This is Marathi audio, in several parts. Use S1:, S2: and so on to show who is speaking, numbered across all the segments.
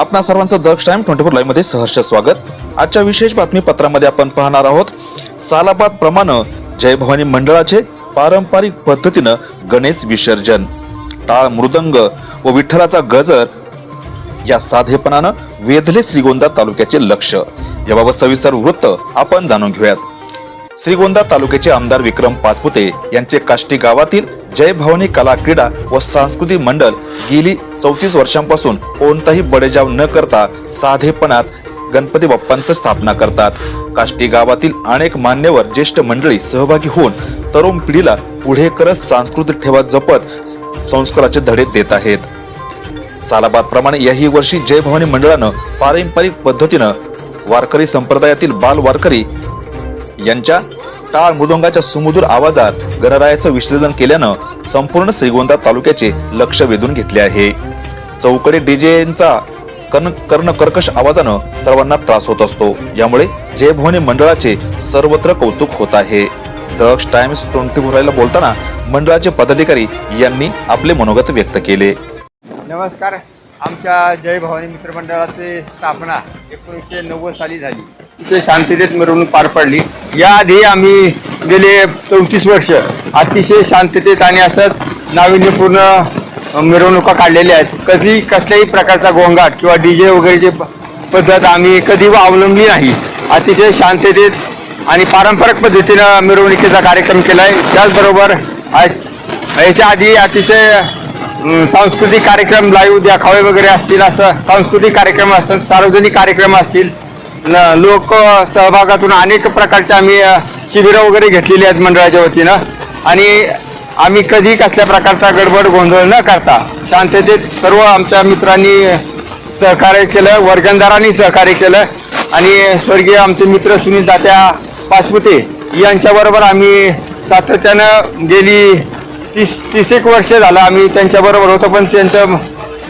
S1: आपणा सर्वांचं दक्ष टाइम ट्वेंटी फोर लाईव्हमध्ये सहर्ष स्वागत. आजच्या विशेष बातमीपत्रामध्ये आपण पाहणार आहोत सालाबाद प्रमाणे जय भवानी मंडळाचे पारंपरिक पद्धतीनं गणेश विसर्जन. टाळ मृदंग व विठ्ठलाचा गजर या साधेपणानं वेधले श्रीगोंदा तालुक्याचे लक्ष. याबाबत सविस्तर वृत्त आपण जाणून घेऊयात. श्रीगोंदा तालुक्याचे आमदार विक्रम पाचपुते यांचे काष्टी गावातील जय भवानी कला क्रीडा व सांस्कृतिक मंडळ गेली चौतीस वर्षांपासून कोणताही बडेजाव न करता साधेपणात गणपती बाप्पांचं स्थापना करतात. काष्टी गावातील अनेक मान्यवर ज्येष्ठ मंडळी सहभागी होऊन तरुण पिढीला पुढे करत सांस्कृतिक ठेवा जपत संस्काराचे धडे देत आहेत. सालाबाद प्रमाणे याही वर्षी जय भवानी मंडळानं पारंपरिक पद्धतीनं वारकरी संप्रदायातील बाल वारकरी यांच्या टाळ मृदंगाच्या सुमधुर आवाजात गणरायाचं विसर्जन केल्यानं संपूर्ण श्रीगोंदा तालुक्याचे लक्ष वेधून घेतले आहे. चौकडे डीजेचा कर्ण कर्ण कर्कश आवाजानं सर्वांना त्रास होत असतो. यामुळे जयभवानी मंडळाचे सर्वत्र कौतुक होत आहे. दक्ष टाइम्स ट्वेंटी फोरला बोलताना मंडळाचे पदाधिकारी यांनी आपले मनोगत व्यक्त केले.
S2: नमस्कार. आमच्या जय भवानी मित्रमंडळाची स्थापना एकोणीसशे नव्वद साली झाली. शांततेत मिरवणूक पार पडली. याआधी आम्ही गेले चौतीस वर्ष. अतिशय शांततेत आणि असंच नाविन्यपूर्ण मिरवणुका काढलेल्या आहेत. कधी कसल्याही प्रकारचा गोंगाट किंवा डी जे वगैरेची प- पद्धत आम्ही कधी अवलंबली नाही. अतिशय शांततेत आणि पारंपरिक पद्धतीनं मिरवणुकीचा कार्यक्रम केला आहे त्याचबरोबर याच्या आधी अतिशय सांस्कृतिक कार्यक्रम लाईव्ह देखावे वगैरे असतील असं सांस्कृतिक कार्यक्रम असतात सार्वजनिक कार्यक्रम असतील लोक सहभागातून अनेक प्रकारचे आम्ही शिबिरं वगैरे घेतलेली आहेत मंडळाच्या वतीनं. आणि आम्ही कधी कसल्या प्रकारचा गडबड गोंधळ न करता शांततेत सर्व आमच्या मित्रांनी सहकार्य केलं वर्गंदारांनी सहकार्य केलं. आणि स्वर्गीय आमचे मित्र सुनील दात्या पाचपुते यांच्याबरोबर आम्ही सातत्यानं गेली तीस तीस एक वर्ष झालं आम्ही त्यांच्याबरोबर होतो पण त्यांचं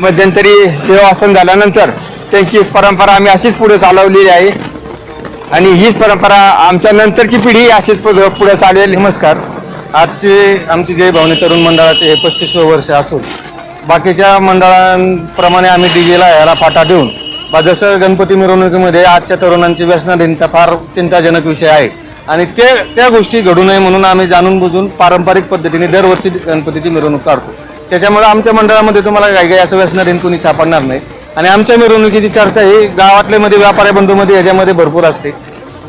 S2: मध्यंतरी देवासन झाल्यानंतर त्यांची परंपरा आम्ही अशीच पुढे चालवलेली आहे. आणि हीच परंपरा आमच्या नंतरची पिढी अशीच पुढे चालेल
S3: नमस्कार. आजचे आमचे जे भावनी तरुण मंडळाचे हे पस्तीसवे वर्ष असून बाकीच्या मंडळांप्रमाणे आम्ही डीजेला याला फाटा देऊन बा जसं गणपती मिरवणुकीमध्ये आजच्या तरुणांची व्यसनाधीनता फार चिंताजनक विषय आहे. आणि ते त्या गोष्टी घडू नये म्हणून आम्ही जाणून बुजून पारंपरिक पद्धतीने दरवर्षी गणपतीची मिरवणूक काढतो. त्याच्यामुळे आमच्या मंडळामध्ये तुम्हाला काही काही असं व्यसनाधीन कोणी सापडणार नाही. आणि आमच्या मिरवणुकीची चर्चा ही गावातले मध्ये व्यापारी बंधूमध्ये याच्यामध्ये भरपूर असते.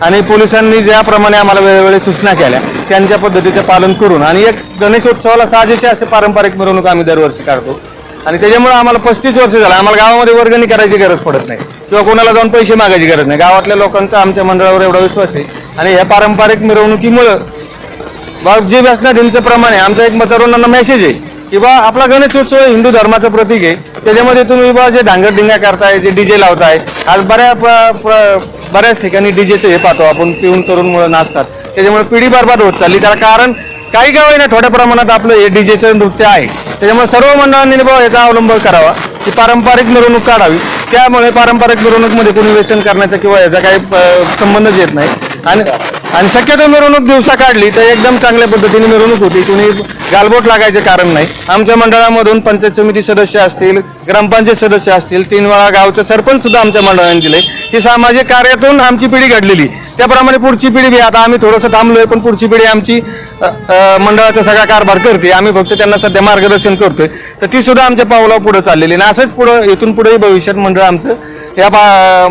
S3: आणि पोलिसांनी ज्याप्रमाणे आम्हाला वेळोवेळी सूचना केल्या त्यांच्या पद्धतीचं पालन करून. आणि एक गणेशोत्सवाला साजेचे असे पारंपरिक मिरवणूक आम्ही दरवर्षी काढतो. आणि त्याच्यामुळे आम्हाला पस्तीस वर्ष झालं. आम्हाला गावामध्ये वर्गणी करायची गरज पडत नाही. किंवा कोणाला जाऊन पैसे मागायची गरज नाही. गावातल्या लोकांचा आमच्या मंडळावर एवढा विश्वास आहे. आणि या पारंपरिक मिरवणुकीमुळं बाब जे व्यसनाधीनचं प्रमाण आहे. आमचा एक मतदारांना मेसेज आहे की बा आपला गणेश उत्सव हिंदू धर्माचं प्रतीक आहे. त्याच्यामध्ये तुम्ही बा जे धांगडधिंगा करताय जे डीजे लावताय आज बऱ्या प- प- बऱ्याच ठिकाणी डीजेचं हे पाहतो आपण पिऊन तरुण मुलं नाचतात. त्याच्यामुळे पिढी बरबाद होत चालली. त्याला कारण काही गाव ना थोड्या प्रमाणात आपलं हे डीजेचं नृत्य आहे. त्याच्यामुळे सर्व मंडळांनी बा याचा अवलंब करावा की पारंपरिक मिरवणूक काढावी. त्यामुळे पारंपरिक मिरवणूकमध्ये कोणी व्यसन करण्याचा किंवा याचा काही संबंधच येत नाही. आणि आणि शक्यतो मिरवणूक दिवसा काढली तर एकदम चांगल्या पद्धतीने मिरवणूक होती. कुणी गालबोट लागायचे कारण नाही. आमच्या मंडळामधून पंचायत समिती सदस्य असतील ग्रामपंचायत सदस्य असतील तीन वेळा गावचं सरपंच सुद्धा आमच्या मंडळाने दिले. ही सामाजिक कार्यातून आमची पिढी घडलेली. त्याप्रमाणे पुढची पिढी बी आता आम्ही थोडंसं थांबलोय पण पुढची पिढी आमची मंडळाचा सगळा कारभार करते. आम्ही फक्त त्यांना सध्या मार्गदर्शन करतोय. तर ती सुद्धा आमच्या पावलावर पुढे चाललेली आणि असंच पुढं इथून पुढेही भविष्यात मंडळ आमचं या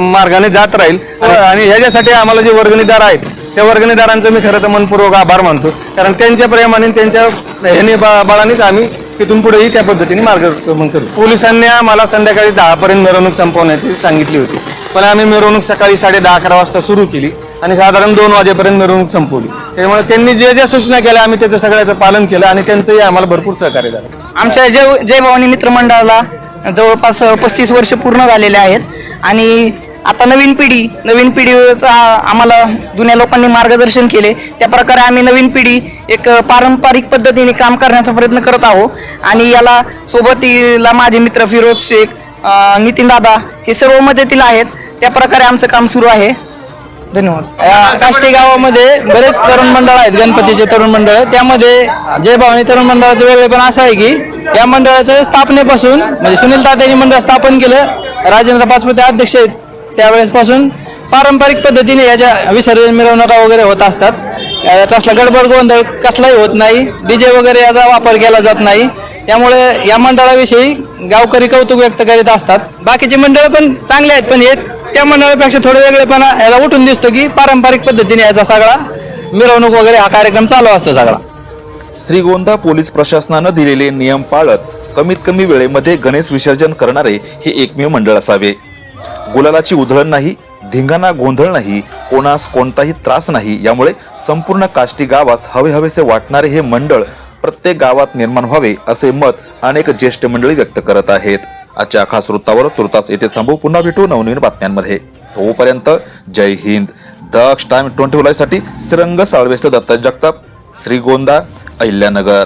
S3: मार्गाने जात राहील. आणि ह्याच्यासाठी आम्हाला जे वर्गणीदार आहेत त्या वर्गणीदारांचं मी खरं तर मनपूर्वक आभार मानतो. कारण त्यांच्या प्रेमाने त्यांच्या ह्याने बा- बाळानेच आम्ही तिथून पुढेही त्या पद्धतीने मार्गक्रमण करू. पोलिसांनी आम्हाला संध्याकाळी दहापर्यंत मिरवणूक संपवण्याची सांगितली होती. पण आम्ही मिरवणूक सकाळी साडे दहा अकरा वाजता सुरू केली आणि साधारण दोन वाजेपर्यंत मिरवणूक संपवली. त्यामुळे त्यांनी जे ज्या सूचना केल्या आम्ही त्याचं सगळ्याचं पालन केलं आणि त्यांचंही आम्हाला भरपूर सहकार्य झालं.
S4: आमच्या जय जय भवानी मित्रमंडळाला जवळपास पस्तीस वर्ष पूर्ण झालेले आहेत आणि आता नवीन पिढी नवीन पिढीचा आम्हाला जुन्या लोकांनी मार्गदर्शन केले. त्या प्रकारे आम्ही नवीन पिढी एक पारंपरिक पद्धतीने काम करण्याचा प्रयत्न करत आहोत आणि याला सोबतीला माझे मित्र फिरोज शेख नितीन दादा हे सर्व मदतीला आहेत. त्या प्रकारे आमचं काम सुरू आहे. धन्यवाद.
S5: काष्टी गावामध्ये बरेच तरुण मंडळ आहेत गणपतीचे तरुण मंडळ. त्यामध्ये जय भवानी तरुण मंडळाचं वेगळेपण असं आहे की या मंडळाच्या स्थापनेपासून म्हणजे सुनील तात्यांनी मंडळ स्थापन केलं राजेंद्र पाचपुते अध्यक्ष आहेत. त्यावेळेसपासून पारंपरिक पद्धतीने याच्या विसर्जन मिरवणुका वगैरे होत असतात. याचा असला गडबड गोंधळ कसलाही होत नाही. डीजे वगैरे याचा वापर केला जात नाही. त्यामुळे या मंडळाविषयी गावकरी कौतुक व्यक्त करीत असतात. बाकीचे मंडळ पण चांगले आहेत पण हे त्या मंडळापेक्षा थोडं वेगळेपणा याला उठून दिसतो की पारंपरिक पद्धतीने याचा सगळा मिरवणूक वगैरे हा कार्यक्रम चालू असतो सगळा.
S1: श्रीगोंदा पोलीस प्रशासनानं दिलेले नियम पाळत कमीत कमी वेळेमध्ये गणेश विसर्जन करणारे हे एकमेव मंडळ असावे. गुलालाची उधळण नाही धिंगाणा गोंधळ नाही कोणास कोणताही त्रास नाही यामुळे संपूर्ण काष्टी गावास हवे हवेसे वाटणारे हे मंडळ प्रत्येक गावात निर्माण व्हावे असे मत अनेक ज्येष्ठ मंडळी व्यक्त करत आहेत. आजच्या खास वृत्तावर तुर्तास येथे थांबू. पुन्हा भेटू नवनवीन बातम्यांमध्ये. तोपर्यंत जय हिंद. दक्ष टाइम ट्वेंटी साठी श्रीरंग साळवेस दत्ता जगताप श्रीगोंदा अहिल्यानगर.